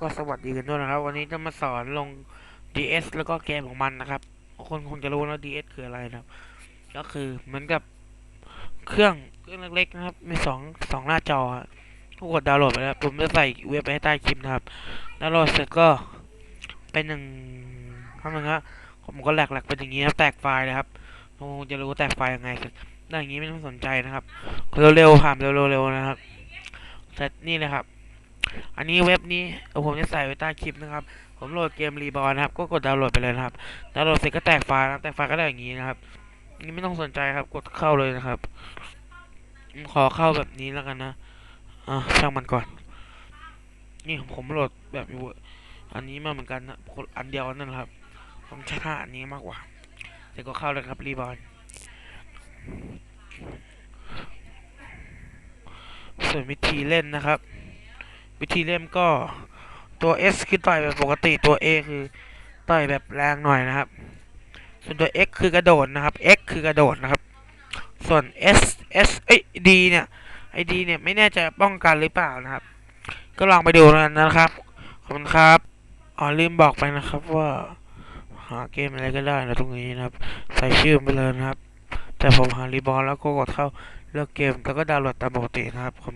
ก็สวัสดีกันด้วยนะครับ วันนี้จะมาสอนลง DS แล้วก็เกมของมันนะครับ คนคงจะรู้นะ DS คืออะไรนะครับ ก็คือเหมือนกับเครื่องเครื่องเล็กๆนะครับ มีสองสองหน้าจอก็กดดาวน์โหลดไปแล้วผมจะใส่เว็บไว้ให้ใต้คลิปนะครับดาวน์โหลดเสร็จก็เป็นหนึ่งคำหนึ่งฮะผมก็แหลกๆเป็นอย่างนี้นะแตกไฟล์นะครับคงจะรู้แตกไฟล์ยังไงได้อย่างนี้ไม่ต้องสนใจนะครับ เร็วๆผ่านเร็วๆนะครับเสร็จนี่เลยครับ อันนี้เว็บนี้เดี๋ยวผมจะใส่ไว้ใต้คลิปนะครับ ผมโหลดเกมรีบอลนะครับ ก็กดดาวน์โหลดไปเลยนะครับ ดาวน์โหลดเสร็จก็แตกไฟล์นะแตกไฟล์ก็ได้อย่างนี้นะครับ นี่ไม่ต้องสนใจครับ กดเข้าเลยนะครับ ขอเข้าแบบนี้แล้วกันนะ อะช่างมันก่อน นี่ผมโหลดแบบอันนี้มาเหมือนกันนะ อันเดียวนั่นแหละครับ ผมใช้ท่าอันนี้มากกว่า เสร็จก็เข้าเลยครับรีบอลส่วนวิธีเล่นนะครับ วิธีเล่นก็ตัว S คือต่อยแบบปกติตัว A คือต่อยแบบแรงหน่อยนะครับ ส่วนตัว X คือกระโดดนะครับ X คือกระโดดนะครับ ส่วน S S เอ้ย D เนี่ยไอ D เนี่ยไม่แน่ใจป้องกันหรือเปล่านะครับ ก็ลองไปดูกันนะครับขอบคุณครับอ๋อลืมบอกไปนะครับว่าหาเกมอะไรก็ได้นะตรงนี้นะครับ ใส่ชื่อไปเลยนะครับ แต่ผมหารีบอลแล้วก็กดเข้าเลือกเกมแล้วก็ดาวน์โหลดตามปกตินะครับ